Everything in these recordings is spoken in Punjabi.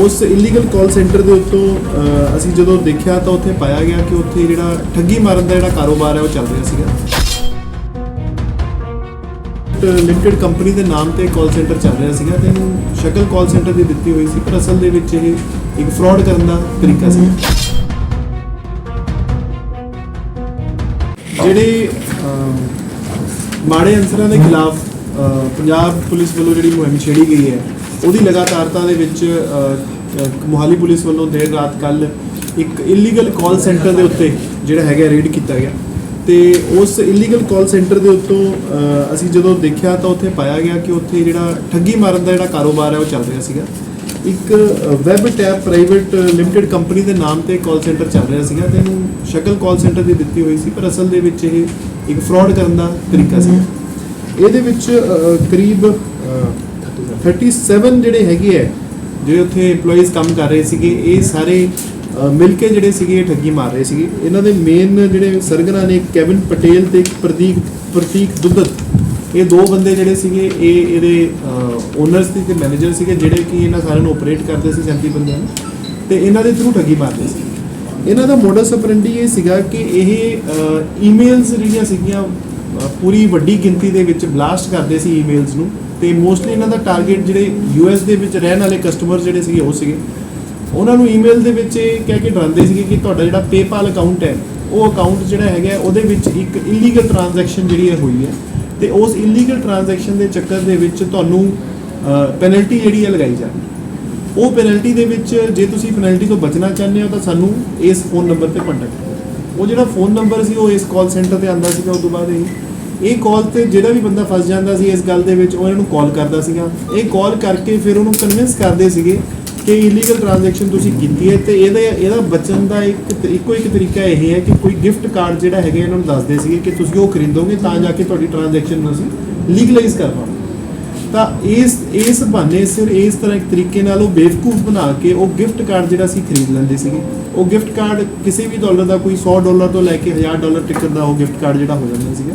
ਉਸ ਇਲੀਗਲ ਕਾਲ ਸੈਂਟਰ ਦੇ ਉੱਤੋਂ ਅਸੀਂ ਜਦੋਂ ਦੇਖਿਆ ਤਾਂ ਉੱਥੇ ਪਾਇਆ ਗਿਆ ਕਿ ਉੱਥੇ ਜਿਹੜਾ ਠੱਗੀ ਮਾਰਨ ਦਾ ਜਿਹੜਾ ਕਾਰੋਬਾਰ ਹੈ ਉਹ ਚੱਲ ਰਿਹਾ ਸੀਗਾ। ਲਿਮਟਿਡ ਕੰਪਨੀ ਦੇ ਨਾਮ ਤੇ ਕਾਲ ਸੈਂਟਰ ਚੱਲ ਰਿਹਾ ਸੀਗਾ ਤੇ ਇਹਨੂੰ ਸ਼ਕਲ ਕਾਲ ਸੈਂਟਰ ਦੀ ਦਿੱਤੀ ਹੋਈ ਸੀ, ਪਰ ਅਸਲ ਦੇ ਵਿੱਚ ਇਹ ਇੱਕ ਫਰਾਡ ਕਰਨ ਦਾ ਤਰੀਕਾ ਸੀ। ਜਿਹੜੇ ਮਾੜੇ ਅਨਸਰਾਂ ਦੇ ਖਿਲਾਫ ਪੰਜਾਬ ਪੁਲਿਸ ਵੱਲੋਂ ਜਿਹੜੀ ਮੁਹਿੰਮ ਛੇੜੀ ਗਈ ਹੈ ਉਹਦੀ ਲਗਾਤਾਰਤਾ ਦੇ ਵਿੱਚ ਮੋਹਾਲੀ ਪੁਲਿਸ ਵੱਲੋਂ ਦੇਰ ਰਾਤ ਕੱਲ ਇੱਕ ਇਲੀਗਲ ਕਾਲ ਸੈਂਟਰ ਦੇ ਉੱਤੇ ਜਿਹੜਾ ਹੈਗਾ ਰੇਡ ਕੀਤਾ ਗਿਆ। ਤੇ ਉਸ ਇਲੀਗਲ ਕਾਲ ਸੈਂਟਰ ਦੇ ਉੱਤੋਂ ਅਸੀਂ ਜਦੋਂ ਦੇਖਿਆ ਤਾਂ ਉੱਥੇ ਪਾਇਆ ਗਿਆ ਕਿ ਉੱਥੇ ਜਿਹੜਾ ਠੱਗੀ ਮਾਰਨ ਦਾ ਜਿਹੜਾ ਕਾਰੋਬਾਰ ਹੈ ਉਹ ਚੱਲ ਰਿਹਾ ਸੀਗਾ। ਇੱਕ web tap private limited company ਦੇ ਨਾਮ ਤੇ ਕਾਲ ਸੈਂਟਰ ਚੱਲ ਰਿਹਾ ਸੀਗਾ। ਤੇ ਇਹਨੂੰ ਸ਼ਕਲ ਕਾਲ ਸੈਂਟਰ ਦੀ ਦਿੱਤੀ ਹੋਈ ਸੀ, ਪਰ ਅਸਲ ਦੇ ਵਿੱਚ ਇਹ ਇੱਕ ਫਰਾਡ ਕਰਨ ਦਾ ਤਰੀਕਾ ਸੀ ਇਹਦੇ ਵਿੱਚ ਕਰੀਬ 37 ਜਿਹੜੇ ਹੈਗੇ ਹੈ ਜਿਹੜੇ ਉੱਥੇ EMPLOYEES ਕੰਮ ਕਰ ਰਹੇ ਸੀਗੇ, ਇਹ ਸਾਰੇ ਮਿਲ ਕੇ ਜਿਹੜੇ ਸੀਗੇ, ਇਹ ਠੱਗੀ ਮਾਰ ਰਹੇ ਸੀਗੇ। ਇਹਨਾਂ ਦੇ ਮੇਨ ਜਿਹੜੇ ਸਰਗਨਾ ਨੇ ਕੈਵਨ ਪਟੇਲ ਤੇ ਇੱਕ ਪ੍ਰਤੀਕ ਪ੍ਰਤੀਕ ਦੁੱਗਤ ਇਹ ਦੋ ਬੰਦੇ ਜਿਹੜੇ ਸੀਗੇ, ਇਹ ਇਹਦੇ ਓਨਰਸ ਤੇ ਮੈਨੇਜਰ ਸੀਗੇ, ਜਿਹੜੇ ਕਿ ਇਹਨਾਂ ਸਾਰਿਆਂ ਨੂੰ ਆਪਰੇਟ ਕਰਦੇ ਸੀ 37 ਬੰਦਿਆਂ ਨੂੰ, ਤੇ ਇਹਨਾਂ ਦੇ ਥਰੂ ਠੱਗੀ ਮਾਰਦੇ ਸੀ। ਇਹਨਾਂ ਦਾ ਮੋਡਸ ਆਪਰੈਂਡੀ ਇਹ ਸੀਗਾ ਕਿ ਇਹ ਈਮੇਲਸ ਜਿਹੜੀਆਂ ਸੀਗੀਆਂ ਪੂਰੀ ਵੱਡੀ ਗਿਣਤੀ ਦੇ ਵਿੱਚ ਬਲਾਸਟ ਕਰਦੇ ਸੀ ਈਮੇਲਸ ਨੂੰ। ਤੇ ਮੋਸਟਲੀ ਇਹਨਾਂ ਦਾ ਟਾਰਗੇਟ ਜਿਹੜੇ ਯੂਐਸ ਦੇ ਵਿੱਚ ਰਹਿਣ ਵਾਲੇ ਕਸਟਮਰ ਜਿਹੜੇ ਸੀਗੇ ਉਹ ਸੀਗੇ। ਉਹਨਾਂ ਨੂੰ ਈਮੇਲ ਦੇ ਵਿੱਚ ਇਹ ਕਹਿ ਕੇ ਡਰਾਉਂਦੇ ਸੀਗੇ ਕਿ ਤੁਹਾਡਾ ਜਿਹੜਾ PayPal ਅਕਾਊਂਟ ਹੈ, ਉਹ ਅਕਾਊਂਟ ਜਿਹੜਾ ਹੈਗਾ, ਉਹਦੇ ਵਿੱਚ ਇੱਕ ਇਲੀਗਲ ਟ੍ਰਾਂਜੈਕਸ਼ਨ ਜਿਹੜੀ ਹੈ ਹੋਈ ਹੈ। ਤੇ ਉਸ ਇਲੀਗਲ ਟ੍ਰਾਂਜੈਕਸ਼ਨ ਦੇ ਚੱਕਰ ਦੇ ਵਿੱਚ ਤੁਹਾਨੂੰ ਪੈਨਲਟੀ ਜਿਹੜੀ ਹੈ ਲਗਾਈ ਜਾਣੀ। ਉਹ ਪੈਨਲਟੀ ਦੇ ਵਿੱਚ ਜੇ ਤੁਸੀਂ ਪੈਨਲਟੀ ਤੋਂ ਬਚਣਾ ਚਾਹੁੰਦੇ ਹੋ ਤਾਂ ਸਾਨੂੰ ਇਸ ਫੋਨ ਨੰਬਰ ਤੇ ਕੰਟੈਕਟ ਕਰੋ। ਉਹ ਜਿਹੜਾ ਫੋਨ ਨੰਬਰ ਸੀ, ਉਹ ਇਸ ਕਾਲ ਸੈਂਟਰ ਤੇ ਆਂਦਾ ਸੀਗਾ ਉਸ ਤੋਂ ਬਾਅਦ ਇਹ ਇਹ ਕਾਲ ਤੇ ਜਿਹੜਾ ਵੀ ਬੰਦਾ ਫਸ ਜਾਂਦਾ ਸੀ ਇਸ ਗੱਲ ਦੇ ਵਿੱਚ, ਉਹ ਇਹਨਾਂ ਨੂੰ ਕਾਲ ਕਰਦਾ ਸੀਗਾ। ਇਹ ਕਾਲ ਕਰਕੇ ਫਿਰ ਉਹਨੂੰ ਕਨਵਿੰਸ ਕਰਦੇ ਸੀਗੇ ਕਿ ਇਲੀਗਲ ਟ੍ਰਾਂਜੈਕਸ਼ਨ ਤੁਸੀਂ ਕੀਤੀ ਹੈ ਤੇ ਇਹਦਾ ਇਹਦਾ ਬਚਣ ਦਾ ਇੱਕ ਇੱਕੋ ਇੱਕ ਤਰੀਕਾ ਇਹ ਹੈ ਕਿ ਕੋਈ ਗਿਫਟ ਕਾਰਡ ਜਿਹੜਾ ਹੈਗਾ ਇਹਨਾਂ ਨੂੰ ਦੱਸਦੇ ਸੀਗੇ ਕਿ ਤੁਸੀਂ ਉਹ ਖਰੀਦੋਗੇ ਤਾਂ ਜਾ ਕੇ ਤੁਹਾਡੀ ਟ੍ਰਾਂਜੈਕਸ਼ਨ ਨੂੰ ਅਸੀਂ ਲੀਗਲਾਈਜ਼ ਕਰ ਪਾਵਾਂਗੇ। ਤਾਂ ਇਸ ਇਸ ਬਹਾਨੇ ਸਿਰ ਇਸ ਤਰ੍ਹਾਂ ਇੱਕ ਤਰੀਕੇ ਨਾਲ ਉਹ ਬੇਵਕੂਫ ਬਣਾ ਕੇ ਉਹ ਗਿਫਟ ਕਾਰਡ ਜਿਹੜਾ ਸੀ ਖਰੀਦ ਲੈਂਦੇ ਸੀਗੇ। ਉਹ ਗਿਫਟ ਕਾਰਡ ਕਿਸੇ ਵੀ ਡਾਲਰ ਦਾ ਕੋਈ 100 ਡਾਲਰ ਤੋਂ ਲੈ ਕੇ 1000 ਡਾਲਰ ਟਿਕਟ ਦਾ ਉਹ ਗਿਫਟ ਕਾਰਡ ਜਿਹੜਾ ਹੋ ਜਾਂਦਾ ਸੀਗਾ।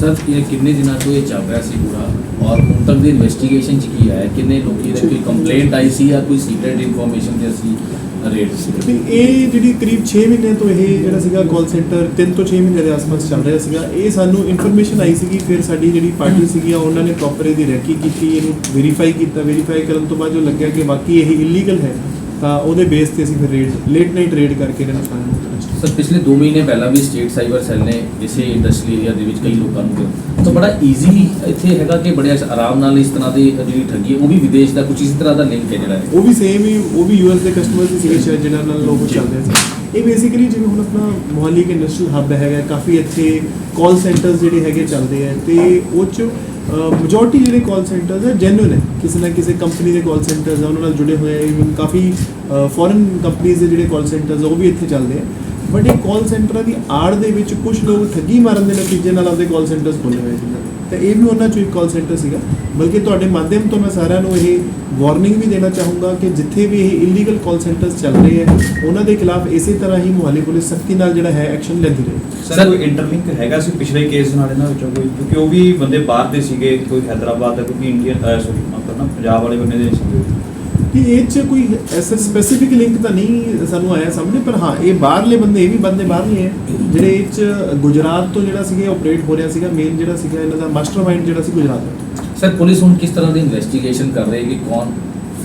ਸਰ ਇਹ ਕਿੰਨੇ ਦਿਨਾਂ ਤੋਂ ਇਹ ਚੱਲ ਰਿਹਾ ਸੀ ਪੂਰਾ? ਔਰ ਹੁਣ ਤੱਕ ਦੀ ਇਨਵੈਸਟੀਗੇਸ਼ਨ ਚ ਕੀ ਆਇਆ? ਕਿੰਨੇ ਲੋਕੀ ਦੇ ਕੋਈ ਕੰਪਲੇਂਟ ਆਈ ਸੀ ਜਾਂ ਕੋਈ ਸੀਕ੍ਰੀਟ ਇਨਫੋਰਮੇਸ਼ਨ ਤੇ ਅਸੀਂ ਰੇਟ ਸੀ? ਵੀ ਇਹ ਜਿਹੜੀ ਕਰੀਬ 6 ਮਹੀਨੇ ਤੋਂ ਇਹ ਜਿਹੜਾ ਸੀਗਾ ਕਾਲ ਸੈਂਟਰ 3 ਤੋਂ 6 ਮਹੀਨੇ ਦੇ ਆਸ-ਪਾਸ ਚੱਲ ਰਿਹਾ ਸੀਗਾ। ਇਹ ਸਾਨੂੰ ਇਨਫੋਰਮੇਸ਼ਨ ਆਈ ਸੀਗੀ, ਫਿਰ ਸਾਡੀ ਜਿਹੜੀ ਪਾਰਟੀ ਸੀਗੀ, ਉਹਨਾਂ ਨੇ ਪ੍ਰੋਪਰ ਇਹਦੀ ਰੈਕੀ ਕੀਤੀ, ਇਹਨੂੰ ਵੈਰੀਫਾਈ ਕੀਤਾ। ਵੈਰੀਫਾਈ ਕਰਨ ਤੋਂ ਬਾਅਦ ਜੋ ਲੱਗਿਆ ਕਿ ਵਾਕਈ ਇਹ ਇਲੀਗਲ ਹੈ ਤਾਂ ਉਹਦੇ ਬੇਸ ਤੇ ਅਸੀਂ ਫਿਰ ਰੇਡ ਲੇਟ ਨਾਈਟ ਰੇਡ ਕਰਕੇ ਇਹਨਾਂ ਨੂੰ। ਸਰ ਪਿਛਲੇ 2 ਮਹੀਨੇ ਪਹਿਲਾਂ ਵੀ ਸਟੇਟ ਸਾਈਬਰ ਸੈੱਲ ਨੇ ਇਸੇ ਇੰਡਸਟਰੀ ਏਰੀਆ ਦੇ ਵਿੱਚ ਕਈ ਲੋਕਾਂ ਨੂੰ। ਤਾਂ ਬੜਾ ਈਜ਼ੀ ਇੱਥੇ ਹੈਗਾ ਕਿ ਬੜੇ ਆਰਾਮ ਨਾਲ ਇਸ ਤਰ੍ਹਾਂ ਦੀ ਜਿਹੜੀ ਠੱਗੀ ਹੈ ਉਹ ਵੀ ਵਿਦੇਸ਼ ਦਾ ਕੁਝ ਇਸ ਤਰ੍ਹਾਂ ਦਾ ਲਿੰਕ ਹੈ ਜਿਹੜਾ ਉਹ ਵੀ ਸੇਮ ਹੀ ਉਹ ਵੀ ਯੂਐਸ ਦੇ ਕਸਟਮਰਸ ਹੀ ਸੀਗੇ ਸ਼ਾਇਦ ਜਿਹਨਾਂ ਨਾਲ ਲੋਕ ਚੱਲਦੇ ਸੀ ਇਹ ਬੇਸਿਕਲੀ ਜਿਵੇਂ ਹੁਣ ਆਪਣਾ ਮੁਹਾਲੀ ਇੱਕ ਇੰਡਸਟਰੀਅਲ ਹੱਬ ਹੈਗਾ ਕਾਫੀ ਅੱਛੇ ਕਾਲ ਸੈਂਟਰਸ ਜਿਹੜੇ ਹੈਗੇ ਚੱਲਦੇ ਆ ਤੇ ਉਹ ਚ ਮੈਜੋਰਟੀ ਜਿਹੜੇ ਕਾਲ ਸੈਂਟਰਸ ਹੈ ਜੈਨੂਇਨ ਹੈ। ਕਿਸੇ ਨਾ ਕਿਸੇ ਕੰਪਨੀ ਦੇ ਕਾਲ ਸੈਂਟਰਸ ਆ, ਉਹਨਾਂ ਨਾਲ ਜੁੜੇ ਹੋਏ ਆ ਕਾਫੀ ਫੋਰਨ ਕੰਪਨੀਆਂ ਦੇ ਜਿਹੜੇ ਕਾਲ ਸੈਂਟਰਸ ਉਹ ਵੀ ਇੱਥੇ ਚੱਲਦੇ ਆ। ਬਟ ਇਹ ਕਾਲ ਸੈਂਟਰਾਂ ਦੀ ਆੜ ਦੇ ਵਿੱਚ ਕੁਝ ਲੋਕ ਠੱਗੀ ਮਾਰਨ ਦੇ ਨਤੀਜੇ ਨਾਲ ਆਪਦੇ ਕਾਲ ਸੈਂਟਰਸ ਖੋਲ੍ਹੇ ਹੋਏ ਸੀ ਤੇ ਇਹ ਵੀ ਉਹਨਾਂ ਚੋਂ ਇੱਕ ਕਾਲ ਸੈਂਟਰ ਸੀਗਾ। ਬਲਕਿ ਤੁਹਾਡੇ ਮਾਧਿਅਮ ਤੋਂ ਮੈਂ ਸਾਰਿਆਂ ਨੂੰ ਇਹ ਵਾਰਨਿੰਗ ਵੀ ਦੇਣਾ ਚਾਹੂੰਗਾ ਕਿ ਜਿੱਥੇ ਵੀ ਇਹ ਇਲੀਗਲ ਕਾਲ ਸੈਂਟਰਸ ਚੱਲ ਰਹੇ ਹੈ, ਉਹਨਾਂ ਦੇ ਖਿਲਾਫ ਇਸੇ ਤਰ੍ਹਾਂ ਹੀ ਮੁਹਾਲੀ ਪੁਲਿਸ ਸਖਤੀ ਨਾਲ ਜਿਹੜਾ ਹੈ ਐਕਸ਼ਨ ਲੈਂਦੀ ਰਹੇ। ਸਰ, ਕੋਈ ਇੰਟਰਲਿੰਕ ਹੈਗਾ ਸੀ ਪਿਛਲੇ ਕੇਸ ਨਾਲ ਇਹਨਾਂ ਵਿੱਚੋਂ ਕੋਈ? ਕਿਉਂਕਿ ਉਹ ਵੀ ਬੰਦੇ ਬਾਹਰ ਦੇ ਸੀਗੇ, ਕੋਈ ਹੈਦਰਾਬਾਦ ਦਾ, ਕੋਈ ਇੰਡੀਅਨ ਸੌਰੀ ਮਤਲਬ ਨਾ ਪੰਜਾਬ ਵਾਲੇ ਬੰਦੇ ਦੇ ਸੀਗੇ। ਕਿ ਇਹ ਚ ਕੋਈ ਐਸਾ ਸਪੈਸੀਫਿਕ ਲਿੰਕ ਤਾਂ ਨਹੀਂ ਸਾਨੂੰ ਆਇਆ ਸਾਹਮਣੇ, ਪਰ ਹਾਂ, ਇਹ ਬਾਹਰਲੇ ਬੰਦੇ, ਇਹ ਵੀ ਬੰਦੇ ਬਾਹਰਲੇ ਹੈ ਜਿਹੜੇ ਇਹ ਚ ਗੁਜਰਾਤ ਤੋਂ ਜਿਹੜਾ ਸੀਗਾ ਆਪਰੇਟ ਹੋ ਰਿਹਾ ਸੀਗਾ ਮੇਨ ਜਿਹੜਾ ਸੀਗਾ, ਇਹਨਾਂ ਦਾ ਮਾਸਟਰਮਾਈਂਡ ਜਿਹੜਾ ਸੀ ਗੁਜਰਾਤ ਦਾ। ਸਰ ਪੁਲਿਸ ਹੁਣ ਕਿਸ ਤਰ੍ਹਾਂ ਦੀ ਇਨਵੈਸਟੀਗੇਸ਼ਨ ਕਰ ਰਹੀ ਹੈ ਕਿ ਕੌਣ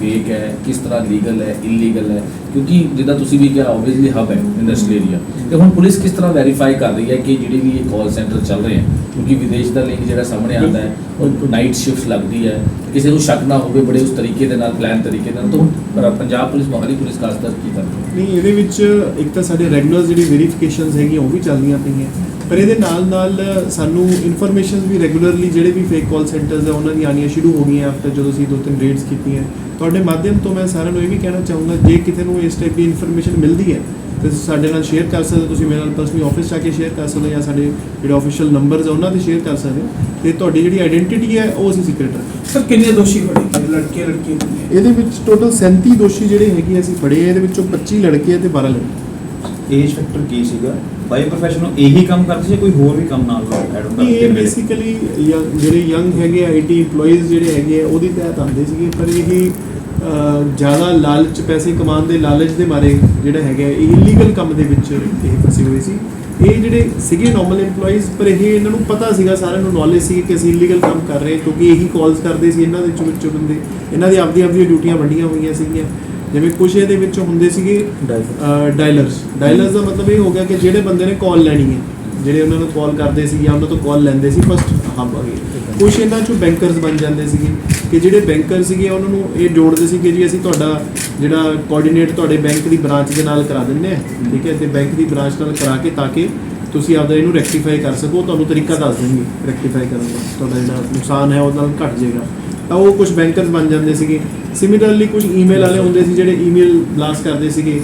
ਫੇਕ ਹੈ, ਕਿਸ ਤਰ੍ਹਾਂ ਲੀਗਲ ਹੈ ਇਲੀਗਲ ਹੈ, ਕਿਉਂਕਿ ਜਿੱਦਾਂ ਤੁਸੀਂ ਵੀ ਕਿਹਾ ਆਬਵੀਅਸਲੀ ਹਬ ਹੈ ਇੰਡਸਟਰੀ ਏਰੀਆ ਤੇ ਹੁਣ ਪੁਲਿਸ ਕਿਸ ਤਰ੍ਹਾਂ ਵੈਰੀਫਾਈ ਕਰ ਰਹੀ ਹੈ ਕਿ ਜਿਹੜੇ ਵੀ ਇਹ ਕਾਲ ਸੈਂਟਰ ਚੱਲ ਰਹੇ ਹੈ? ਕਿਉਂਕਿ ਵਿਦੇਸ਼ ਦਾ ਲਿੰਕ ਜਿਹੜਾ ਸਾਹਮਣੇ ਆਉਂਦਾ ਹੈ, ਉਹ ਨਾਈਟ ਸ਼ਿਫਟ ਲੱਗਦੀ ਹੈ। ਕਿਸੇ ਨੂੰ ਸ਼ੱਕ ਨਾ ਹੋਵੇ, ਬੜੇ ਉਸ ਤਰੀਕੇ ਦੇ ਨਾਲ ਪਲਾਨ ਤਰੀਕੇ ਨਾਲ। ਤੋਂ ਪੰਜਾਬ ਪੁਲਿਸ, ਮੋਹਾਲੀ ਪੁਲਿਸ ਖਾਸ ਕਰ ਕੀ ਕਰਦੀ ਨਹੀਂ, ਇਹਦੇ ਵਿੱਚ ਇੱਕ ਤਾਂ ਸਾਡੇ ਰੈਗੂਲਰ ਜਿਹੜੀ ਵੈਰੀਫਿਕੇਸ਼ਨਸ ਹੈਗੀਆਂ, ਉਹ ਵੀ ਚੱਲਦੀਆਂ ਪਈਆਂ। ਪਰ ਇਹਦੇ ਨਾਲ ਨਾਲ ਸਾਨੂੰ ਇਨਫੋਰਮੇਸ਼ਨਸ ਵੀ ਰੈਗੂਲਰਲੀ ਜਿਹੜੇ ਵੀ ਫੇਕ ਕਾਲ ਸੈਂਟਰਸ ਆ ਉਹਨਾਂ ਦੀ ਆਉਣੀਆਂ ਸ਼ੁਰੂ ਹੋ ਗਈਆਂ ਆਫਟਰ ਜਦੋਂ ਅਸੀਂ ਦੋ ਤਿੰਨ ਰੇਡਸ ਕੀਤੀਆਂ। ਤੁਹਾਡੇ ਮਾਧਿਅਮ ਤੋਂ ਮੈਂ ਸਾਰਿਆਂ ਨੂੰ ਇਹ ਵੀ ਕਹਿਣਾ ਚਾਹੂੰਗਾ ਜੇ ਕਿਤੇ ਨੂੰ ਇਸ ਟਾਈਪ ਦੀ ਇਨਫੋਰਮੇਸ਼ਨ ਮਿਲਦੀ ਹੈ ਤੇ ਤੁਸੀਂ ਸਾਡੇ ਨਾਲ ਸ਼ੇਅਰ ਕਰ ਸਕਦੇ ਹੋ। ਤੁਸੀਂ ਮੇਰੇ ਨਾਲ ਪਰਸਨਲੀ ਆਫਿਸ ਜਾ ਕੇ ਸ਼ੇਅਰ ਕਰ ਸਕਦੇ ਹੋ ਜਾਂ ਸਾਡੇ ਜਿਹੜੇ ਆਫੀਸ਼ੀਅਲ ਨੰਬਰਸ ਆ ਉਹਨਾਂ ਤੇ ਸ਼ੇਅਰ ਕਰ ਸਕਦੇ ਹੋ। ਤੇ ਤੁਹਾਡੀ ਜਿਹੜੀ ਆਇਡੈਂਟੀਟੀ ਹੈ ਉਹ ਅਸੀਂ ਸੀਕ੍ਰੀਟ ਰੱਖਾਂਗੇ ਸਰ ਕਿੰਨੇ ਦੋਸ਼ੀ ਫੜੇ ਲੜਕੇ ਲੜਕੀਆਂ ਇਹਦੇ ਵਿੱਚ ਟੋਟਲ 37 ਦੋਸ਼ੀ ਜਿਹੜੇ ਹੈਗੇ ਅਸੀਂ ਫੜੇ ਆ। ਇਹਦੇ ਵਿੱਚੋਂ 25 ਲੜਕੇ ਤੇ 12 ਲੜਕੀ। ਏਜ ਫੈਕਟਰ ਕੀ ਸੀਗਾ? ਬਾਈ ਪ੍ਰੋਫੈਸ਼ਨ ਨੂੰ ਇਹੀ ਕੰਮ ਕਰਦੇ ਸੀ ਕੋਈ ਹੋਰ ਵੀ ਕੰਮ ਨਾਲ ਐਡ ਹੁੰਦਾ ਇਹ ਬੇਸਿਕਲੀ ਜਿਹੜੇ ਯੰਗ ਹੈਗੇ ਆਈਟੀ EMPLOYEES ਜਿਹੜੇ ਹੈਗੇ ਆ ਉਹਦੀ ਤਹਿਤ ਆਉਂਦੇ ਸੀਗੇ ਪਰ ਇਹ ਜ਼ਿਆਦਾ ਲਾਲਚ ਪੈਸੇ ਕਮਾਉਣ ਦੇ ਲਾਲਚ ਦੇ ਮਾਰੇ ਜਿਹੜਾ ਹੈਗਾ ਇਹ ਇਲੀਗਲ ਕੰਮ ਦੇ ਵਿੱਚ ਇਹ ਫਸੇ ਹੋਏ ਸੀ। ਇਹ ਜਿਹੜੇ ਸੀਗੇ ਨਾਰਮਲ EMPLOYEES ਪਰ ਇਹ ਇਹਨਾਂ ਨੂੰ ਪਤਾ ਸੀਗਾ ਸਾਰਿਆਂ ਨੂੰ ਨੌਲੇਜ ਸੀ ਕਿ ਅਸੀਂ ਇਲੀਗਲ ਕੰਮ ਕਰ ਰਹੇ ਕਿਉਂਕਿ ਇਹੀ ਕਾਲਸ ਕਰਦੇ ਸੀ ਇਹਨਾਂ ਦੇ ਵਿੱਚੋਂ ਵਿੱਚੋਂ ਬੰਦੇ। ਇਹਨਾਂ ਦੀ ਆਪਦੀ ਆਪਦੀ ਡਿਊਟੀਆਂ ਵੰਡੀਆਂ ਹੋਈਆਂ ਸੀਗੀਆਂ। ਜਿਵੇਂ ਕੁਝ ਇਹਦੇ ਵਿੱਚ ਹੁੰਦੇ ਸੀਗੇ ਡਾਇਲਰਸ ਡਾਇਲਰਸ ਦਾ ਮਤਲਬ ਇਹ ਹੋ ਗਿਆ ਕਿ ਜਿਹੜੇ ਬੰਦੇ ਨੇ ਕਾਲ ਲੈਣੀ ਹੈ ਜਿਹੜੇ ਉਹਨਾਂ ਨੂੰ ਕਾਲ ਕਰਦੇ ਸੀ ਜਾਂ ਉਹਨਾਂ ਤੋਂ ਕਾਲ ਲੈਂਦੇ ਸੀ ਫਸਟ ਹੱਬ ਆ ਗਏ ਕੁਝ ਇਹਨਾਂ ਚੋਂ ਬੈਂਕਰਸ ਬਣ ਜਾਂਦੇ ਸੀਗੇ ਕਿ ਜਿਹੜੇ ਬੈਂਕਰ ਸੀਗੇ ਉਹਨਾਂ ਨੂੰ ਇਹ ਜੋੜਦੇ ਸੀ ਕਿ ਜੀ ਅਸੀਂ ਤੁਹਾਡਾ ਜਿਹੜਾ ਕੋਆਰਡੀਨੇਟ ਤੁਹਾਡੇ ਬੈਂਕ ਦੀ ਬ੍ਰਾਂਚ ਦੇ ਨਾਲ ਕਰਾ ਦਿੰਦੇ ਆ ਠੀਕ ਹੈ ਤੇ ਬੈਂਕ ਦੀ ਬ੍ਰਾਂਚ ਨਾਲ ਕਰਾ ਕੇ ਤਾਂ ਕਿ ਤੁਸੀਂ ਆਪਦਾ ਇਹਨੂੰ ਰੈਕਟੀਫਾਈ ਕਰ ਸਕੋ ਤੁਹਾਨੂੰ ਤਰੀਕਾ ਦੱਸ ਦੇਣਗੇ ਰੈਕਟੀਫਾਈ ਕਰਨ ਦਾ ਤੁਹਾਡਾ ਜਿਹੜਾ ਨੁਕਸਾਨ ਹੈ ਉਹਦੇ ਨਾਲ ਘਟ ਜਾਏਗਾ। ਤਾਂ ਉਹ ਕੁਝ ਬੈਂਕਰਸ ਬਣ ਜਾਂਦੇ ਸੀਗੇ। ਸਿਮਿਲਰਲੀ ਕੁਝ ਈਮੇਲ ਵਾਲੇ ਹੁੰਦੇ ਸੀ ਜਿਹੜੇ ਈਮੇਲ ਬਲਾਸਟ ਕਰਦੇ ਸੀਗੇ।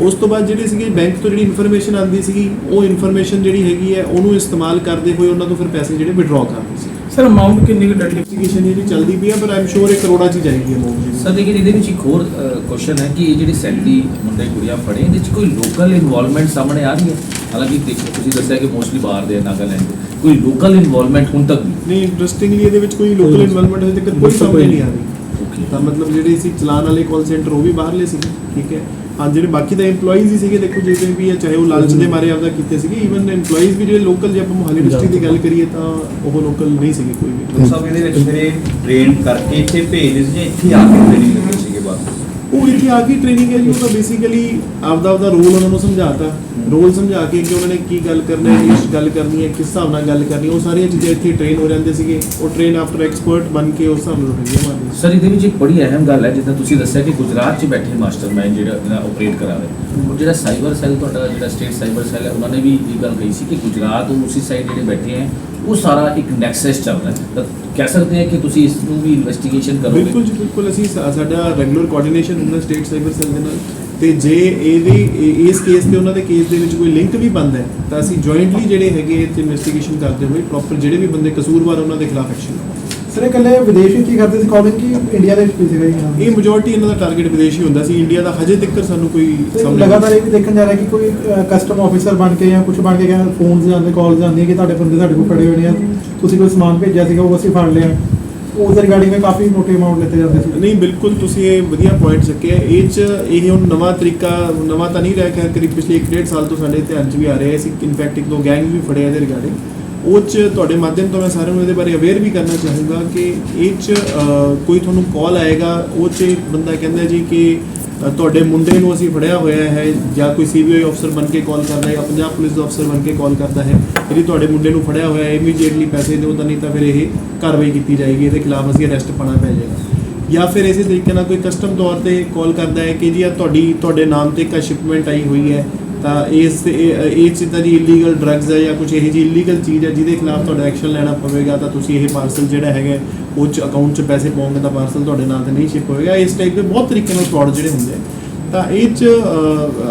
ਉਸ ਤੋਂ ਬਾਅਦ ਜਿਹੜੇ ਸੀਗੇ ਬੈਂਕ ਤੋਂ ਜਿਹੜੀ ਇਨਫੋਰਮੇਸ਼ਨ ਆਉਂਦੀ ਸੀਗੀ ਉਹ ਇਨਫੋਰਮੇਸ਼ਨ ਜਿਹੜੀ ਹੈਗੀ ਹੈ ਉਹਨੂੰ ਇਸਤੇਮਾਲ ਕਰਦੇ ਹੋਏ ਉਹਨਾਂ ਤੋਂ ਫਿਰ ਪੈਸੇ ਜਿਹੜੇ ਵਿਡਰਾਅ ਕਰਦੇ ਸੀ। ਸਰ ਅਮਾਉਂਟ ਕਿੰਨੀ ਕੁ ਇਨਵੈਸਟੀਗੇਸ਼ਨ ਜਿਹੜੀ ਚੱਲਦੀ ਪਈ ਹੈ ਪਰ ਆਮ ਸ਼ੋਰ ਇਹ ਕਰੋੜਾਂ 'ਚ ਹੀ ਜਾਏਗੀ ਅਮਾਉਂਟ ਸਰ ਲੇਕਿਨ ਇਹਦੇ ਵਿੱਚ ਇੱਕ ਹੋਰ ਕੁਐਸਚਨ ਹੈ ਕਿ ਇਹ ਜਿਹੜੇ 37 ਮੁੰਡੇ ਕੁੜੀਆਂ ਫੜੇ ਇਹਦੇ ਵਿੱਚ ਕੋਈ ਲੋਕਲ ਇਨਵੋਲਵਮੈਂਟ ਸਾਹਮਣੇ ਆ ਰਹੀ ਹੈ? ਹਾਲਾਂਕਿ ਦੇਖੋ ਤੁਸੀਂ ਦੱਸਿਆ ਕਿ ਮੋਸਟਲੀ ਬਾਹਰ ਦੇ ਨਾਗਾਲੈਂਡ। ਕੋਈ ਲੋਕਲ ਇਨਵੋਲਵਮੈਂਟ ਹੁਣ ਤੱਕ ਨਹੀਂ? ਇੰਟਰਸਟਿੰਗਲੀ ਇਹਦੇ ਵਿੱਚ ਕੋਈ ਲੋਕਲ ਇਨਵੋਲਵਮੈਂਟ ਹਜੇ ਤੱਕ ਕੋਈ ਸਾਹਮਣੇ ਨਹੀਂ ਆ ਰਹੀ। ਤਾਂ ਮਤਲਬ ਜਿਹੜੇ ਸੀ ਚਲਾਨ ਵਾਲੇ ਕਾਲ ਸੈਂਟਰ ਉਹ ਵੀ ਬਾਹਰਲੇ ਸੀਗੇ, ਠੀਕ ਹੈ? ਹਾਂ, ਜਿਹੜੇ ਬਾਕੀ ਦਾ EMPLOYEES ਹੀ ਸੀਗੇ, ਦੇਖੋ, ਜਿਵੇਂ ਵੀ ਹੈ ਚਾਹੇ ਉਹ ਲਾਲਚ ਦੇ ਮਾਰੇ ਆਪਦਾ ਕੀਤੇ ਸੀਗੇ ਈਵਨ EMPLOYEES ਵੀ ਜਿਹੜੇ ਲੋਕਲ ਜੇ ਆਪਾਂ ਮੋਹਾਲੀ ਡਿਸਟ੍ਰਿਕਟ ਦੀ ਗੱਲ ਕਰੀਏ ਤਾਂ ਉਹ ਲੋਕਲ ਨਹੀਂ ਸੀਗੇ ਕੋਈ ਵੀ। ਡਾਕਟਰ ਸਾਹਿਬ ਇਹਦੇ ਵਿੱਚ ਫਿਰ ਟ੍ਰੇਨ ਕਰਕੇ ਇੱਥੇ ਭੇਜਦੇ ਸੀ ਜਾਂ ਇੱਥੇ ਆ ਕੇ ਟ੍ਰੇਨਿੰਗ ਲੈਂਦੇ ਸੀਗੇ ਬਾਅਦ ਉਹ ਇੱਥੇ ਆ ਕੇ ਟ੍ਰੇਨਿੰਗ ਹੈ ਜੀ, ਉਹ ਤਾਂ ਬੇਸਿਕਲੀ ਆਪਦਾ ਆਪਦਾ ਰੋਲ ਉਹਨਾਂ ਨੂੰ ਸਮਝਾਤਾ। ਰੋਲ ਸਮਝਾ ਕੇ ਕਿ ਉਹਨਾਂ ਨੇ ਕੀ ਗੱਲ ਕਰਨਾ ਹੈ, ਕਿਸ ਗੱਲ ਕਰਨੀ ਹੈ, ਕਿਸ ਹਿਸਾਬ ਨਾਲ ਗੱਲ ਕਰਨੀ ਉਹ ਸਾਰੀਆਂ ਚੀਜ਼ਾਂ ਇੱਥੇ ਟ੍ਰੇਨ ਹੋ ਜਾਂਦੇ ਸੀਗੇ। ਉਹ ਟ੍ਰੇਨ ਆਫਟਰ ਐਕਸਪਰਟ ਬਣ ਕੇ ਉਸ ਹਿਸਾਬ ਨਾਲ ਰੁਕੀਆਂ ਮਾਰਦੇ ਸਰ ਇਹਦੇ ਵਿੱਚ ਇੱਕ ਬੜੀ ਅਹਿਮ ਗੱਲ ਹੈ, ਜਿੱਦਾਂ ਤੁਸੀਂ ਦੱਸਿਆ ਕਿ ਗੁਜਰਾਤ 'ਚ ਬੈਠੇ ਮਾਸਟਰਮਾਈਂਡ ਜਿਹੜਾ ਜਿਹੜਾ ਆਪਰੇਟ ਕਰਾ ਰਿਹਾ। ਉਹ ਜਿਹੜਾ ਸਾਈਬਰ ਸੈੱਲ ਤੁਹਾਡਾ, ਜਿਹੜਾ ਸਟੇਟ ਸਾਈਬਰ ਸੈੱਲ ਹੈ, ਉਹਨਾਂ ਨੇ ਵੀ ਇਹ ਗੱਲ ਕਹੀ ਸੀ ਕਿ ਗੁਜਰਾਤ ਉਹ ਉਸੇ ਸਾਈਡ ਜਿਹੜੇ ਬੈਠੇ ਹੈ ਉਹ ਸਾਰਾ ਇੱਕ ਨੈਕਸਸ ਚੱਲ ਰਿਹਾ ਤਾਂ ਕਹਿ ਸਕਦੇ ਹਾਂ ਕਿ ਤੁਸੀਂ ਇਸ ਨੂੰ ਵੀ ਇਨਵੈਸਟੀਗੇਸ਼ਨ ਕਰੋਗੇ। ਬਿਲਕੁਲ ਜੀ, ਬਿਲਕੁਲ। ਅਸੀਂ ਸਾ- ਸਾਡਾ ਰੈਗੂਲਰ ਕੋਆਰਡੀਨੇਸ਼ਨ ਹੁੰਦਾ ਸਟੇਟ ਸਾਈਬਰ ਸੈੱਲ ਦੇ ਨਾਲ। ਤੇ ਜੇ ਇਹਦੇ, ਇਹ- ਇਸ ਕੇਸ ਤੇ ਉਹਨਾਂ ਦੇ ਕੇਸ ਦੇ ਵਿੱਚ ਕੋਈ ਲਿੰਕ ਵੀ ਬਣਦਾ ਹੈ, ਤਾਂ ਅਸੀਂ ਜੁਆਇੰਟਲੀ ਜਿਹੜੇ ਹੈਗੇ ਤੇ ਇਨਵੈਸਟੀਗੇਸ਼ਨ ਕਰਦੇ ਹੋਏ ਪ੍ਰੋਪਰ ਜਿਹੜੇ ਵੀ ਬੰਦੇ ਕਸੂਰਵਾਰ ਉਹਨਾਂ ਦੇ ਖਿਲਾਫ ਐਕਸ਼ਨ ਸਰ ਇਹ ਇਕੱਲੇ ਵਿਦੇਸ਼ ਵਿੱਚ ਹੀ ਕਰਦੇ ਸੀ? ਕਾਲਿੰਗ ਕਿ ਇੰਡੀਆ ਦੇ ਵਿੱਚ ਵੀ ਸੀਗਾ ਜੀ? ਇਹ ਮੈਜੋਰਟੀ ਇਹਨਾਂ ਦਾ ਟਾਰਗੇਟ ਵਿਦੇਸ਼ੀ ਹੁੰਦਾ ਸੀ। ਇੰਡੀਆ ਦਾ ਹਜੇ ਤੱਕ ਸਾਨੂੰ ਕੋਈ ਤੇ ਲਗਾਤਾਰ ਇਹ ਵੀ ਦੇਖਣ ਜਾ ਰਿਹਾ ਕਿ ਕੋਈ ਕਸਟਮ ਆਫੀਸਰ ਬਣ ਕੇ ਜਾਂ ਕੁਝ ਬਣ ਕੇ ਕਹਿੰਦਾ ਫੋਨਸ ਜਾਂਦੇ ਕਾਲਸ ਜਾਂਦੀਆਂ ਕਿ ਤੁਹਾਡੇ ਬੰਦੇ ਤੁਹਾਡੇ ਕੋਲ ਖੜੇ ਹੋਏ ਨੇ ਆ, ਤੁਸੀਂ ਕੋਈ ਸਮਾਨ ਭੇਜਿਆ ਸੀਗਾ ਉਹ ਅਸੀਂ ਫੜ ਲਿਆ। ਉਸ ਰਿਗਾਰਡਿੰਗ ਵਿੱਚ ਕਾਫੀ ਮੋਟੇ ਅਮਾਉਂਟ ਲਿੱਤੇ ਜਾਂਦੇ ਸੀ। ਨਹੀਂ ਬਿਲਕੁਲ ਤੁਸੀਂ ਇਹ ਵਧੀਆ ਪੁਆਇੰਟ ਚੱਕਿਆ। ਇਹ ਚ ਇਹ ਹੁਣ ਨਵਾਂ ਤਰੀਕਾ ਨਵਾਂ ਤਾਂ ਨਹੀਂ ਰਿਹਾ ਕਿ ਕਰੀਬ ਪਿਛਲੇ 1.5 ਸਾਲ ਤੋਂ ਸਾਡੇ ਧਿਆਨ ਚ ਵੀ ਆ ਰਿਹਾ। ਹੈ ਅਸੀਂ ਇਨਫੈਕਟ ਇੱਕ ਦੋ ਗੈਂਗ ਵੀ ਫੜੇ ਆ ਇਹਦੇ ਰਿਗਾਰਡਿੰਗ। ਉਹ ਚ ਤੁਹਾਡੇ ਮਾਧਿਅਮ ਤੋਂ ਮੈਂ ਸਾਰਿਆਂ ਨੂੰ ਇਹਦੇ ਬਾਰੇ ਅਵੇਅਰ ਵੀ ਕਰਨਾ ਚਾਹੂੰਗਾ ਕਿ ਇਹ ਚ ਕੋਈ ਤੁਹਾਨੂੰ ਕਾਲ ਆਏਗਾ, ਉਹ ਚ ਬੰਦਾ ਕਹਿੰਦਾ ਜੀ ਕਿ ਤੁਹਾਡੇ ਮੁੰਡੇ ਨੂੰ ਅਸੀਂ ਫੜਿਆ ਹੋਇਆ ਹੈ ਜਾਂ ਕੋਈ ਸੀਬੀਆਈ ਅਫਸਰ ਬਣ ਕੇ ਕਾਲ ਕਰਦਾ ਹੈ ਜਾਂ ਪੰਜਾਬ ਪੁਲਿਸ ਦਾ ਅਫਸਰ ਬਣ ਕੇ ਕਾਲ ਕਰਦਾ ਹੈ, ਜਿਹੜੀ ਤੁਹਾਡੇ ਮੁੰਡੇ ਨੂੰ ਫੜਿਆ ਹੋਇਆ ਹੈ ਇਮੀਡੀਏਟਲੀ ਪੈਸੇ ਦਿਓ, ਤਾਂ ਨਹੀਂ ਤਾਂ ਫਿਰ ਇਹ ਕਾਰਵਾਈ ਕੀਤੀ ਜਾਏਗੀ, ਇਹਦੇ ਖਿਲਾਫ ਅਸੀਂ ਅਰੈਸਟ ਪਾਣਾ ਪੈ ਜਾਏਗਾ। ਜਾਂ ਫਿਰ ਇਸੇ ਤਰੀਕੇ ਨਾਲ ਕੋਈ ਕਸਟਮ ਤੌਰ ਤੇ ਕਾਲ ਕਰਦਾ ਹੈ ਕਿ ਜੀ ਆ ਤੁਹਾਡੀ, ਤੁਹਾਡੇ ਨਾਮ ਤੇ ਇੱਕ ਸ਼ਿਪਮੈਂਟ ਆਈ ਹੋਈ ਹੈ ਤਾਂ ਇਸ, ਇਹ ਇਹ ਚੀਜ਼ਾਂ ਦੀ ਇਲੀਗਲ ਡਰੱਗਸ ਹੈ ਜਾਂ ਕੁਝ ਇਹੋ ਜਿਹੀ ਇਲੀਗਲ ਚੀਜ਼ ਹੈ ਜਿਹਦੇ ਖਿਲਾਫ ਤੁਹਾਡਾ ਐਕਸ਼ਨ ਲੈਣਾ ਪਵੇਗਾ, ਤਾਂ ਤੁਸੀਂ ਇਹ ਪਾਰਸਲ ਜਿਹੜਾ ਹੈਗਾ, ਉਹ ਚ ਅਕਾਊਂਟ 'ਚ ਪੈਸੇ ਪਾਉਂਗੇ ਤਾਂ ਪਾਰਸਲ ਤੁਹਾਡੇ ਨਾਲ ਤੇ ਨਹੀਂ ਸ਼ਿਪ ਹੋਏਗਾ। ਇਸ ਟਾਈਪ ਦੇ ਬਹੁਤ ਤਰੀਕੇ ਨਾਲ ਫਰਾਡ ਜਿਹੜੇ ਹੁੰਦੇ ਆ। ਤਾਂ ਇਹ ਚ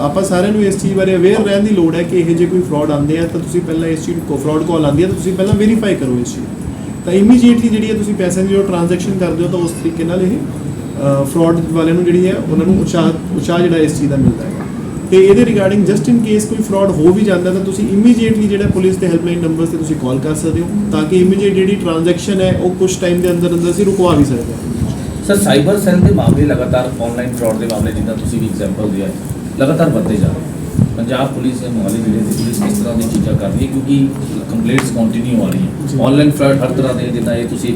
ਆਪਾਂ ਸਾਰਿਆਂ ਨੂੰ ਇਸ ਚੀਜ਼ ਬਾਰੇ ਅਵੇਅਰ ਰਹਿਣ ਦੀ ਲੋੜ ਹੈ ਕਿ ਇਹ ਜੇ ਕੋਈ ਫਰਾਡ ਆਉਂਦੇ ਆ, ਤਾਂ ਤੁਸੀਂ ਪਹਿਲਾਂ ਇਸ ਚੀਜ਼ ਨੂੰ ਫਰਾਡ ਕਾਲ ਆਉਂਦੀ ਹੈ, ਤਾਂ ਤੁਸੀਂ ਪਹਿਲਾਂ ਵੈਰੀਫਾਈ ਕਰੋ ਇਸ ਚੀਜ਼। ਤਾਂ ਇਮੀਡੀਏਟਲੀ ਜਿਹੜੀ ਹੈ ਤੁਸੀਂ ਪੈਸੇ ਦੀ ਜੋ ਟ੍ਰਾਂਜੈਕਸ਼ਨ ਕਰਦੇ ਹੋ, ਤਾਂ ਉਸ ਤਰੀਕੇ ਨਾਲ ਇਹ ਫਰਾਡ ਵਾਲਿਆਂ ਨੂੰ ਜਿਹੜੀ ਹੈ, ਉਹਨਾਂ ਨੂੰ ਉਤਸ਼ਾਹ ਉਤਸ਼ਾਹ ਜਿਹੜਾ ਇਸ ਚੀਜ਼ ਦਾ ਮਿਲਦਾ ਹੈ ਤੇ ਇਹਦੇ ਰਿਗਾਰਡਿੰਗ ਜਸਟ ਇਨ ਕੇਸ ਕੋਈ ਫਰਾਡ ਹੋ ਵੀ ਜਾਂਦਾ ਤਾਂ ਤੁਸੀਂ ਇਮੀਡੀਏਟਲੀ ਜਿਹੜਾ ਪੁਲਿਸ ਦੇ ਹੈਲਪਲਾਈਨ ਨੰਬਰਸ ਤੇ ਤੁਸੀਂ ਕਾਲ ਕਰ ਸਕਦੇ ਹੋ ਤਾਂ ਕਿ ਇਮੀਡੀਏਟ ਜਿਹੜੀ ਟ੍ਰਾਂਜੈਕਸ਼ਨ ਹੈ ਉਹ ਕੁਝ ਟਾਈਮ ਦੇ ਅੰਦਰ ਅੰਦਰ ਅਸੀਂ ਰੁਕਵਾ ਵੀ ਸਕਦੇ ਹਾਂ ਸਰ ਸਾਈਬਰ ਸੈੱਲ ਦੇ ਮਾਮਲੇ ਲਗਾਤਾਰ ਆਨਲਾਈਨ ਫਰਾਡ ਦੇ ਮਾਮਲੇ ਜਿੱਦਾਂ ਤੁਸੀਂ ਵੀ ਐਗਜ਼ਾਮਪਲ ਦਿਆ ਲਗਾਤਾਰ ਵੱਧਦੇ ਜਾ ਰਹੇ। ਪੰਜਾਬ ਪੁਲਿਸ ਜਾਂ ਮੋਹਾਲੀ ਜ਼ਿਲ੍ਹੇ ਦੀ ਪੁਲਿਸ ਕਿਸ ਤਰ੍ਹਾਂ ਦੀ ਚੀਜ਼ਾਂ ਕਰ ਰਹੀ ਹੈ ਕਿਉਂਕਿ ਕੰਪਲੇਂਟਸ ਕੰਟੀਨਿਊ ਆ ਰਹੀ ਜੀ। ਹੈ ਆਨਲਾਈਨ ਫਰਾਡ ਹਰ ਤਰ੍ਹਾਂ ਦੇ ਜਿੱਦਾਂ ਇਹ ਤੁਸੀਂ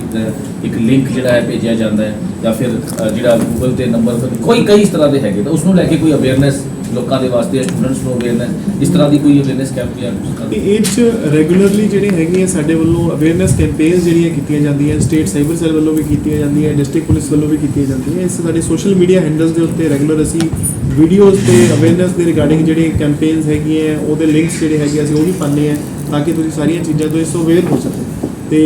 ਇੱਕ ਲਿੰਕ ਜਿਹੜਾ ਹੈ ਭੇਜਿਆ ਜਾਂਦਾ ਹੈ ਜਾਂ ਫਿਰ ਜਿਹੜਾ ਗੂਗਲ ਤੇ ਨੰਬਰ ਕੋਈ ਕਈ ਇਸ ਤਰ੍ਹਾਂ ਦੇ ਹੈਗੇ ਤਾਂ ਉਸ ਨੂੰ ਲੈ ਕੇ ਕੋਈ ਅਵੇਅਰਨੈਸ ਲੋਕਾਂ ਦੇ ਵਾਸਤੇ ਸਟੂਡੈਂਟਸ ਨੂੰ ਅਵੇਅਰਨੈਸ ਇਸ ਤਰ੍ਹਾਂ ਦੀ ਕੋਈ ਅਵੇਅਰਨੈਸ ਕੈਂਪ ਜਾਂ ਕੁਛ ਕਰਦੇ? ਇਹ 'ਚ ਰੈਗੂਲਰਲੀ ਜਿਹੜੇ ਹੈਗੀਆਂ ਸਾਡੇ ਵੱਲੋਂ ਅਵੇਅਰਨੈਸ ਕੈਂਪੇਨਸ ਜਿਹੜੀਆਂ ਕੀਤੀਆਂ ਜਾਂਦੀਆਂ ਸਟੇਟ ਸਾਈਬਰ ਸੈੱਲ ਵੱਲੋਂ ਵੀ ਕੀਤੀਆਂ ਜਾਂਦੀਆਂ ਡਿਸਟ੍ਰਿਕਟ ਪੁਲਿਸ ਵੱਲੋਂ ਵੀ ਕੀਤੀਆਂ ਜਾਂਦੀਆਂ ਇਸ ਸਾਡੇ ਸੋਸ਼ਲ ਮੀਡੀਆ ਹੈਂਡਲਸ ਦੇ ਉੱਤੇ ਰੈਗੂਲਰ ਅਸੀਂ ਵੀਡੀਓਜ਼ ਤੇ ਅਵੇਅਰਨੈਸ ਦੇ ਰਿਗਾਰਡਿੰਗ ਜਿਹੜੇ ਕੈਂਪੇਨਸ ਹੈਗੀਆਂ ਉਹਦੇ ਲਿੰਕਸ ਜਿਹੜੇ ਹੈਗੇ ਅਸੀਂ ਉਹ ਵੀ ਪਾਉਂਦੇ ਆ ਤਾਂ ਕਿ ਤੁਸੀਂ ਸਾਰੀਆਂ ਚੀਜ਼ਾਂ ਤੋਂ ਇਸ ਤੋਂ ਅਵੇਅਰ ਹੋ ਸਕੋ ਤੇ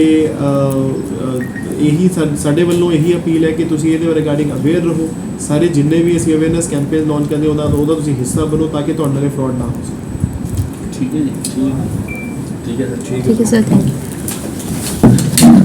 ਇਹੀ ਸਾਡੇ ਵੱਲੋਂ ਇਹੀ ਅਪੀਲ ਹੈ ਕਿ ਤੁਸੀਂ ਇਹਦੇ ਰਿਗਾਰਡਿੰਗ ਅਵੇਅਰ ਰਹੋ। ਸਾਰੇ ਜਿੰਨੇ ਵੀ ਅਸੀਂ ਅਵੇਅਰਨੈਸ ਕੈਂਪੇਨ ਲਾਂਚ ਕਰਦੇ ਉਹਨਾਂ ਦਾ ਉਹਦਾ ਤੁਸੀਂ ਹਿੱਸਾ ਬਣੋ ਤਾਂ ਕਿ ਤੁਹਾਡੇ ਨਾਲ ਫਰਾਡ ਨਾ ਹੋ ਸਕੇ। ਠੀਕ ਹੈ ਜੀ। ਠੀਕ ਹੈ ਠੀਕ ਹੈ। ਸਰ ਠੀਕ ਠੀਕ ਹੈ ਸਰ ਥੈਂਕ ਯੂ